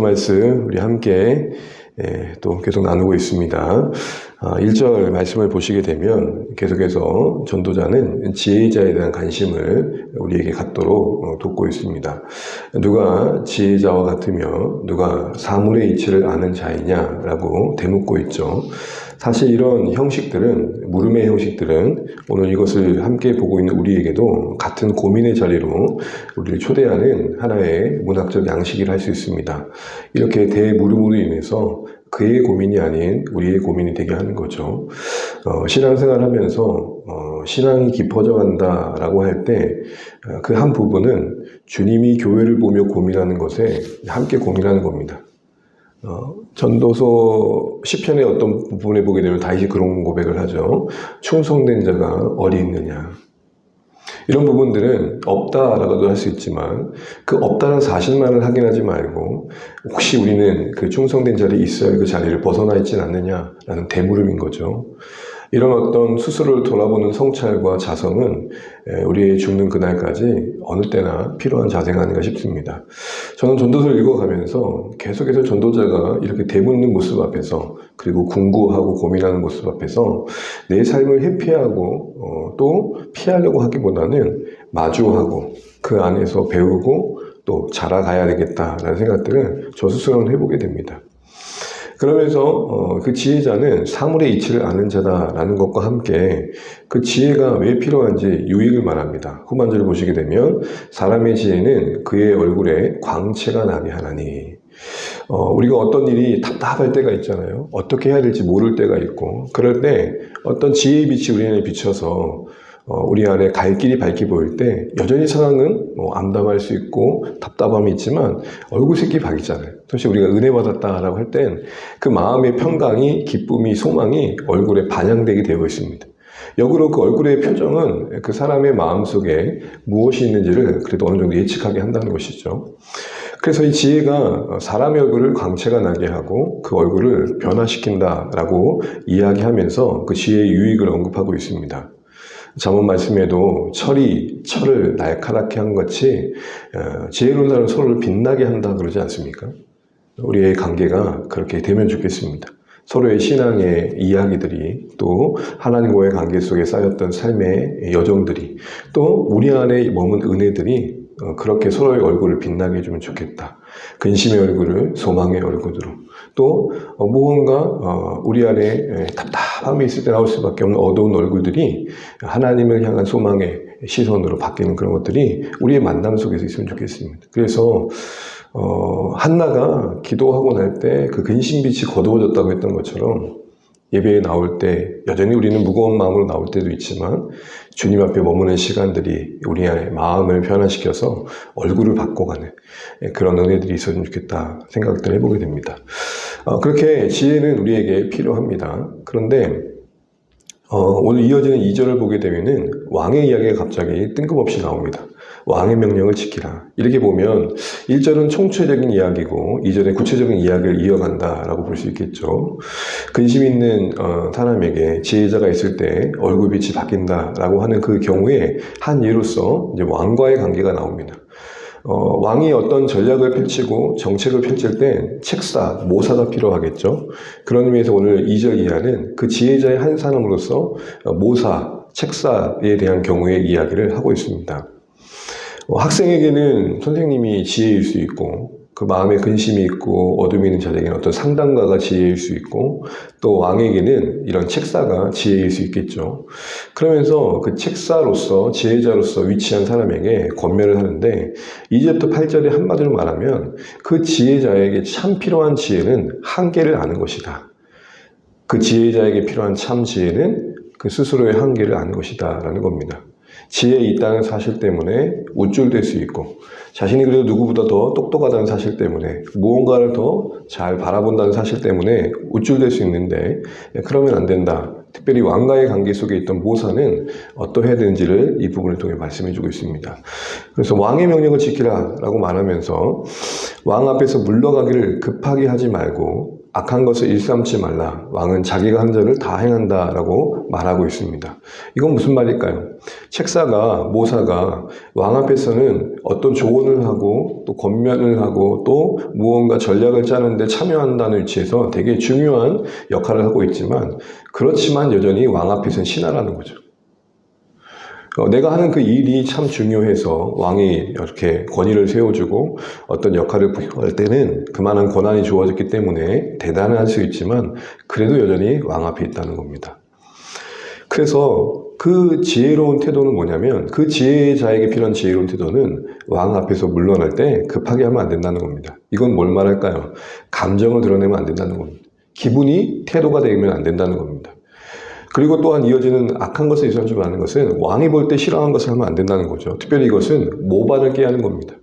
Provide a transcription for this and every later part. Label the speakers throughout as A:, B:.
A: 말씀 우리 함께 예, 또 계속 나누고 있습니다. 아, 1절 말씀을 보시게 되면 계속해서 전도자는 지혜자에 대한 관심을 우리에게 갖도록 어, 돕고 있습니다. 누가 지혜자와 같으며 누가 사물의 이치를 아는 자이냐라고 대묻고 있죠. 사실 이런 형식들은 물음의 형식들은 오늘 이것을 함께 보고 있는 우리에게도 같은 고민의 자리로 우리를 초대하는 하나의 문학적 양식이라 할 수 있습니다. 이렇게 대물음으로 인해서 그의 고민이 아닌 우리의 고민이 되게 하는 거죠. 어, 신앙생활 하면서 어, 신앙이 깊어져 간다라고 할 때 그 한 부분은 주님이 교회를 보며 고민하는 것에 함께 고민하는 겁니다. 어, 전도서 시편의 어떤 부분에 보게 되면 다시 그런 고백을 하죠. 충성된 자가 어디 있느냐. 이런 부분들은 없다라고도 할 수 있지만 그 없다는 사실만을 확인하지 말고 혹시 우리는 그 충성된 자리에 있어야 그 자리를 벗어나 있진 않느냐라는 대물음인 거죠. 이런 어떤 스스로를 돌아보는 성찰과 자성은 에, 우리의 죽는 그날까지 어느 때나 필요한 자세가 아닌가 싶습니다. 저는 전도서를 읽어가면서 계속해서 전도자가 이렇게 대묻는 모습 앞에서 그리고 궁구하고 고민하는 모습 앞에서 내 삶을 회피하고 어, 또 피하려고 하기보다는 마주하고 그 안에서 배우고 또 자라가야 되겠다라는 생각들을 저 스스로는 해보게 됩니다. 그러면서 어, 그 지혜자는 사물의 이치를 아는 자다라는 것과 함께 그 지혜가 왜 필요한지 유익을 말합니다. 후반절을 보시게 되면 사람의 지혜는 그의 얼굴에 광채가 나게 하나니 어, 우리가 어떤 일이 답답할 때가 있잖아요. 어떻게 해야 될지 모를 때가 있고 그럴 때 어떤 지혜의 빛이 우리 안에 비쳐서 어, 우리 안에 갈 길이 밝게 보일 때 여전히 상황은 뭐 암담할 수 있고 답답함이 있지만 얼굴 색이 밝잖아요. 사실 우리가 은혜 받았다라고 할 땐 그 마음의 평강이 기쁨이 소망이 얼굴에 반영되게 되어 있습니다. 역으로 그 얼굴의 표정은 그 사람의 마음 속에 무엇이 있는지를 그래도 어느 정도 예측하게 한다는 것이죠. 그래서 이 지혜가 사람의 얼굴을 광채가 나게 하고 그 얼굴을 변화시킨다라고 이야기하면서 그 지혜의 유익을 언급하고 있습니다. 잠언 말씀에도 철이 철을 날카롭게 한 것이 어, 지혜로운 사람은 서로를 빛나게 한다 그러지 않습니까? 우리의 관계가 그렇게 되면 좋겠습니다. 서로의 신앙의 이야기들이 또 하나님과의 관계 속에 쌓였던 삶의 여정들이 또 우리 안에 머문 은혜들이 어, 그렇게 서로의 얼굴을 빛나게 해주면 좋겠다. 근심의 얼굴을 소망의 얼굴로 또 어, 무언가 어, 우리 안에 답답함이 있을 때 나올 수밖에 없는 어두운 얼굴들이 하나님을 향한 소망의 시선으로 바뀌는 그런 것들이 우리의 만남 속에서 있으면 좋겠습니다. 그래서 어, 한나가 기도하고 날 때 그 근심빛이 거두어졌다고 했던 것처럼 예배에 나올 때 여전히 우리는 무거운 마음으로 나올 때도 있지만 주님 앞에 머무는 시간들이 우리의 마음을 변화시켜서 얼굴을 바꿔가는 그런 은혜들이 있었으면 좋겠다 생각들 해보게 됩니다. 어, 그렇게 지혜는 우리에게 필요합니다. 그런데 어, 오늘 이어지는 2절을 보게 되면은 왕의 이야기가 갑자기 뜬금없이 나옵니다. 왕의 명령을 지키라. 이렇게 보면 1절은 총체적인 이야기고 2절은 구체적인 이야기를 이어간다라고 볼 수 있겠죠. 근심 있는 어, 사람에게 지혜자가 있을 때 얼굴빛이 바뀐다라고 하는 그 경우에 한 예로서 이제 왕과의 관계가 나옵니다. 어, 왕이 어떤 전략을 펼치고 정책을 펼칠 때 책사, 모사가 필요하겠죠. 그런 의미에서 오늘 2절 이하는 그 지혜자의 한 사람으로서 모사, 책사에 대한 경우의 이야기를 하고 있습니다. 어, 학생에게는 선생님이 지혜일 수 있고 그 마음에 근심이 있고 어둠이 있는 자에게는 어떤 상담가가 지혜일 수 있고 또 왕에게는 이런 책사가 지혜일 수 있겠죠. 그러면서 그 책사로서 지혜자로서 위치한 사람에게 권면을 하는데 이제부터 8절에 한마디로 말하면 그 지혜자에게 참 필요한 지혜는 한계를 아는 것이다. 그 지혜자에게 필요한 참 지혜는 그 스스로의 한계를 아는 것이다 라는 겁니다. 지혜에 있다는 사실 때문에 우쭐될 수 있고 자신이 그래도 누구보다 더 똑똑하다는 사실 때문에 무언가를 더 잘 바라본다는 사실 때문에 우쭐될 수 있는데 그러면 안 된다. 특별히 왕과의 관계 속에 있던 모사는 어떠해야 되는지를 이 부분을 통해 말씀해 주고 있습니다. 그래서 왕의 명령을 지키라 라고 말하면서 왕 앞에서 물러가기를 급하게 하지 말고 악한 것을 일삼지 말라. 왕은 자기가 한 죄를 다 행한다라고 말하고 있습니다. 이건 무슨 말일까요? 책사가 모사가 왕 앞에서는 어떤 조언을 하고 또 권면을 하고 또 무언가 전략을 짜는데 참여한다는 위치에서 되게 중요한 역할을 하고 있지만 그렇지만 여전히 왕 앞에서는 신하라는 거죠. 어, 내가 하는 그 일이 참 중요해서 왕이 이렇게 권위를 세워주고 어떤 역할을 부여할 때는 그만한 권한이 주어졌기 때문에 대단할 수 있지만 그래도 여전히 왕 앞에 있다는 겁니다. 그래서 그 지혜로운 태도는 뭐냐면 그 지혜자에게 필요한 지혜로운 태도는 왕 앞에서 물러날 때 급하게 하면 안 된다는 겁니다. 이건 뭘 말할까요? 감정을 드러내면 안 된다는 겁니다. 기분이 태도가 되면 안 된다는 겁니다. 그리고 또한 이어지는 악한 것을 일삼지 말는 것은 왕이 볼 때 싫어하는 것을 하면 안 된다는 거죠. 특별히 이것은 모반을 깨야 하는 겁니다.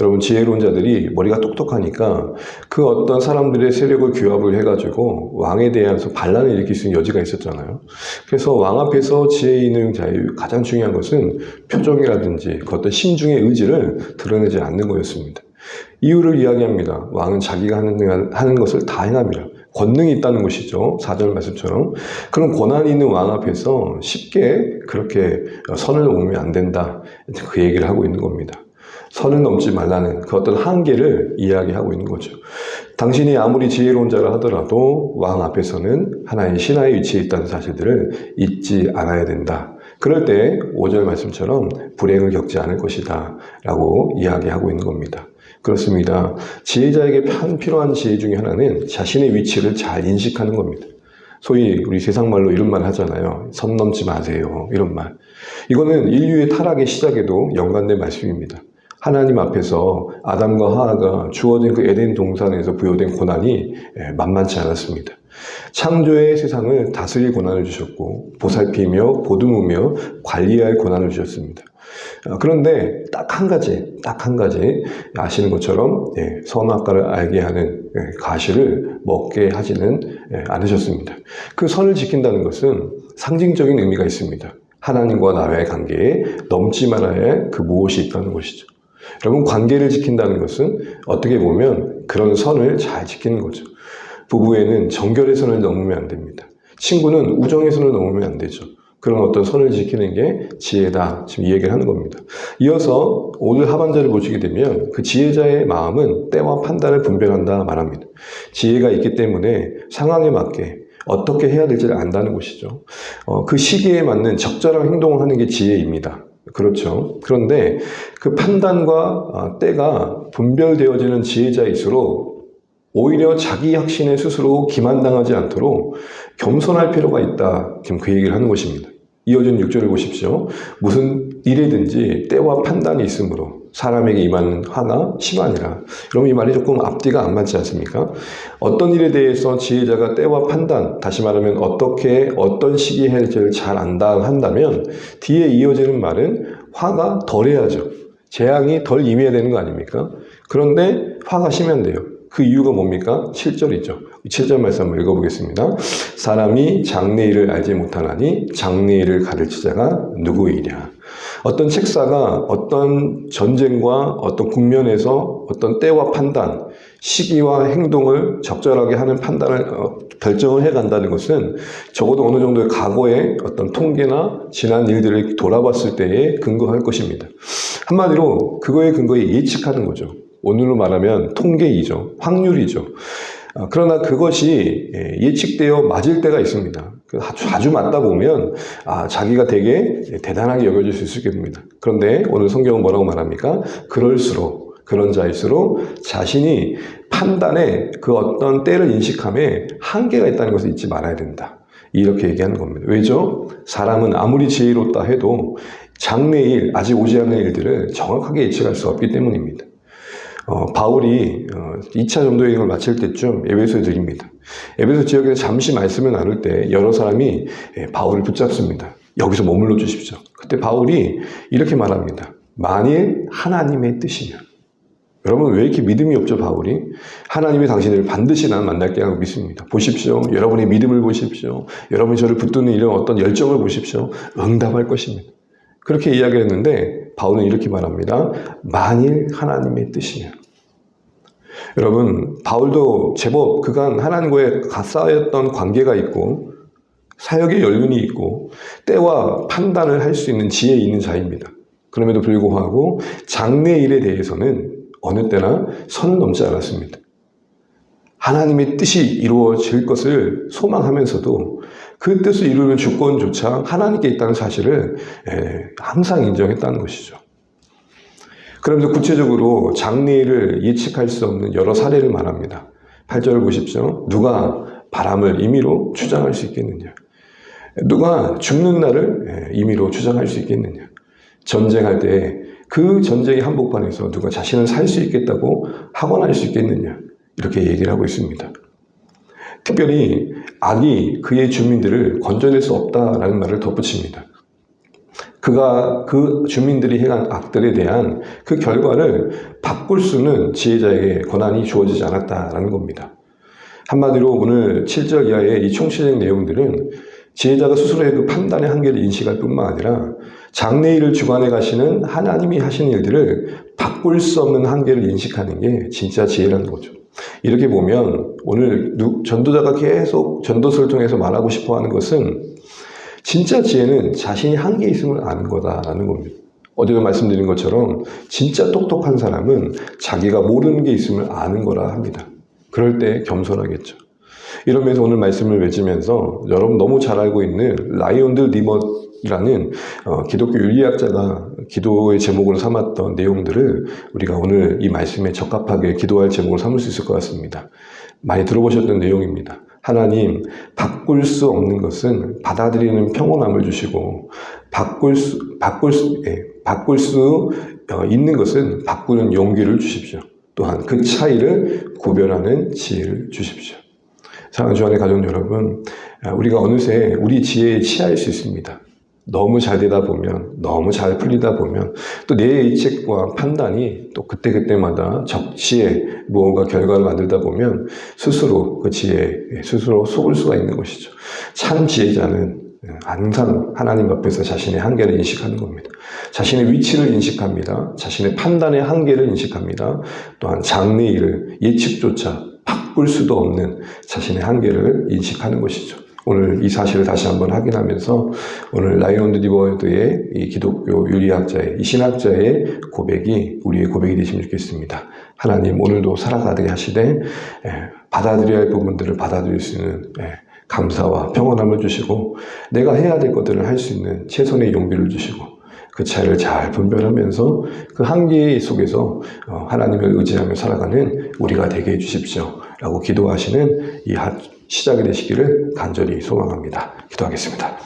A: 여러분 지혜로운 자들이 머리가 똑똑하니까 그 어떤 사람들의 세력을 규합을 해가지고 왕에 대해서 반란을 일으킬 수 있는 여지가 있었잖아요. 그래서 왕 앞에서 지혜 있는 자의 가장 중요한 것은 표정이라든지 그 어떤 심중의 의지를 드러내지 않는 거였습니다. 이유를 이야기합니다. 왕은 자기가 하는, 하는 것을 다 행합니다. 권능이 있다는 것이죠. 사절 말씀처럼. 그런 권한이 있는 왕 앞에서 쉽게 그렇게 선을 넘으면 안 된다. 그 얘기를 하고 있는 겁니다. 선을 넘지 말라는 그 어떤 한계를 이야기하고 있는 거죠. 당신이 아무리 지혜로운 자라 하더라도 왕 앞에서는 하나의 신하의 위치에 있다는 사실들을 잊지 않아야 된다. 그럴 때 5절 말씀처럼 불행을 겪지 않을 것이다. 라고 이야기하고 있는 겁니다. 그렇습니다. 지혜자에게 편 필요한 지혜 중에 하나는 자신의 위치를 잘 인식하는 겁니다. 소위 우리 세상 말로 이런 말 하잖아요. 선 넘지 마세요. 이런 말. 이거는 인류의 타락의 시작에도 연관된 말씀입니다. 하나님 앞에서 아담과 하하가 주어진 그 에덴 동산에서 부여된 고난이 예, 만만치 않았습니다. 창조의 세상을 다스릴 고난을 주셨고 보살피며 보듬으며 관리할 고난을 주셨습니다. 어, 그런데 딱 한 가지, 딱 한 가지 아시는 것처럼 예, 선악과를 알게 하는 예, 가시를 먹게 하지는 예, 않으셨습니다. 그 선을 지킨다는 것은 상징적인 의미가 있습니다. 하나님과 나와의 관계에 넘지 말아야 할그 무엇이 있다는 것이죠. 여러분 관계를 지킨다는 것은 어떻게 보면 그런 선을 잘 지키는 거죠. 부부에는 정결의 선을 넘으면 안 됩니다. 친구는 우정의 선을 넘으면 안 되죠. 그런 어떤 선을 지키는 게 지혜다. 지금 이 얘기를 하는 겁니다. 이어서 오늘 하반절을 보시게 되면 그 지혜자의 마음은 때와 판단을 분별한다 말합니다. 지혜가 있기 때문에 상황에 맞게 어떻게 해야 될지를 안다는 것이죠. 어, 그 시기에 맞는 적절한 행동을 하는 게 지혜입니다. 그렇죠. 그런데 그 판단과 아, 때가 분별되어지는 지혜자일수록 오히려 자기 확신에 스스로 기만당하지 않도록 겸손할 필요가 있다. 지금 그 얘기를 하는 것입니다. 이어진 6절을 보십시오. 무슨 일이든지 때와 판단이 있으므로 사람에게 임하는 화가 심하니라. 그럼 이 말이 조금 앞뒤가 안 맞지 않습니까? 어떤 일에 대해서 지혜자가 때와 판단, 다시 말하면 어떻게 어떤 시기에 해야 될지를 잘 안다 한다면 뒤에 이어지는 말은 화가 덜해야죠. 재앙이 덜 임해야 되는 거 아닙니까? 그런데 화가 심면 돼요. 그 이유가 뭡니까? 7절이죠. 7절 말씀 한번 읽어보겠습니다. 사람이 장래일을 알지 못하나니 장래일을 가르치자가 누구이랴. 어떤 책사가 어떤 전쟁과 어떤 국면에서 어떤 때와 판단, 시기와 행동을 적절하게 하는 판단을 어, 결정을 해 간다는 것은 적어도 어느 정도의 과거의 어떤 통계나 지난 일들을 돌아봤을 때에 근거할 것입니다. 한마디로 그거에 근거에 예측하는 거죠. 오늘로 말하면 통계이죠. 확률이죠. 아, 그러나 그것이 예, 예측되어 맞을 때가 있습니다. 그 자주 맞다 보면 아, 자기가 되게 대단하게 여겨질 수 있겠습니다. 그런데 오늘 성경은 뭐라고 말합니까? 그럴수록 그런 자일수록 자신이 판단에 그 어떤 때를 인식함에 한계가 있다는 것을 잊지 말아야 된다. 이렇게 얘기하는 겁니다. 왜죠? 사람은 아무리 지혜롭다 해도 장래일, 아직 오지 않는 일들을 정확하게 예측할 수 없기 때문입니다. 어, 바울이 어, 2차 전도 여행을 마칠 때쯤 에베소에 들립니다. 에베소 지역에서 잠시 말씀을 나눌 때 여러 사람이 예, 바울을 붙잡습니다. 여기서 머물러 주십시오. 그때 바울이 이렇게 말합니다. 만일 하나님의 뜻이면 여러분 왜 이렇게 믿음이 없죠 바울이? 하나님이 당신을 반드시 나는 만날게 하고 믿습니다. 보십시오. 여러분의 믿음을 보십시오. 여러분이 저를 붙드는 이런 어떤 열정을 보십시오. 응답할 것입니다. 그렇게 이야기를 했는데 바울은 이렇게 말합니다. 만일 하나님의 뜻이면. 여러분, 바울도 제법 그간 하나님과의 가싸였던 관계가 있고 사역의 연륜이 있고 때와 판단을 할 수 있는 지혜 있는 자입니다. 그럼에도 불구하고 장래 일에 대해서는 어느 때나 선을 넘지 않았습니다. 하나님의 뜻이 이루어질 것을 소망하면서도 그 뜻을 이루는 주권조차 하나님께 있다는 사실을 예, 항상 인정했다는 것이죠. 그러면서 구체적으로 장래일을 예측할 수 없는 여러 사례를 말합니다. 8절을 보십시오. 누가 바람을 임의로 추장할 수 있겠느냐? 누가 죽는 날을 예, 임의로 추장할 수 있겠느냐? 전쟁할 때 그 전쟁의 한복판에서 누가 자신을 살 수 있겠다고 학원할 수 있겠느냐? 이렇게 얘기를 하고 있습니다. 특별히 악이 그의 주민들을 건져낼 수 없다라는 말을 덧붙입니다. 그가 그 주민들이 행한 악들에 대한 그 결과를 바꿀 수는 지혜자에게 권한이 주어지지 않았다라는 겁니다. 한마디로 오늘 7절 이하의 이 총체적 내용들은 지혜자가 스스로의 그 판단의 한계를 인식할 뿐만 아니라 장래일을 주관해 가시는 하나님이 하시는 일들을 바꿀 수 없는 한계를 인식하는 게 진짜 지혜라는 거죠. 이렇게 보면 오늘 누- 전도자가 계속 전도서를 통해서 말하고 싶어 하는 것은 진짜 지혜는 자신이 한계 있음을 아는 거다라는 겁니다. 어제도 말씀드린 것처럼 진짜 똑똑한 사람은 자기가 모르는 게 있음을 아는 거라 합니다. 그럴 때 겸손하겠죠. 이러면서 오늘 말씀을 맺으면서 여러분 너무 잘 알고 있는 라이온드 리머 라는 어, 기독교 윤리학자가 기도의 제목으로 삼았던 내용들을 우리가 오늘 이 말씀에 적합하게 기도할 제목으로 삼을 수 있을 것 같습니다. 많이 들어보셨던 내용입니다. 하나님, 바꿀 수 없는 것은 받아들이는 평온함을 주시고, 바꿀 수, 바꿀 수, 예, 바꿀 수 어, 있는 것은 바꾸는 용기를 주십시오. 또한 그 차이를 구별하는 지혜를 주십시오. 사랑하는 주안의 가족 여러분, 아, 우리가 어느새 우리 지혜에 취할 수 있습니다. 너무 잘 되다 보면, 너무 잘 풀리다 보면, 또 내 예측과 판단이 또 그때그때마다 적시에 무언가 결과를 만들다 보면 스스로 그 지혜에 스스로 속을 수가 있는 것이죠. 참 지혜자는 항상 하나님 앞에서 자신의 한계를 인식하는 겁니다. 자신의 위치를 인식합니다. 자신의 판단의 한계를 인식합니다. 또한 장래일을 예측조차 바꿀 수도 없는 자신의 한계를 인식하는 것이죠. 오늘 이 사실을 다시 한번 확인하면서 오늘 라이온드 디버드의 이 기독교 윤리학자의 이 신학자의 고백이 우리의 고백이 되시면 좋겠습니다. 하나님 오늘도 살아가게 하시되 예, 받아들여야 할 부분들을 받아들일 수 있는 예, 감사와 평온함을 주시고 내가 해야 될 것들을 할 수 있는 최선의 용기를 주시고 그 차이를 잘 분별하면서 그 한계 속에서 어, 하나님을 의지하며 살아가는 우리가 되게 해주십시오. 라고 기도하시는 이 하- 시작이 되시기를 간절히 소망합니다. 기도하겠습니다.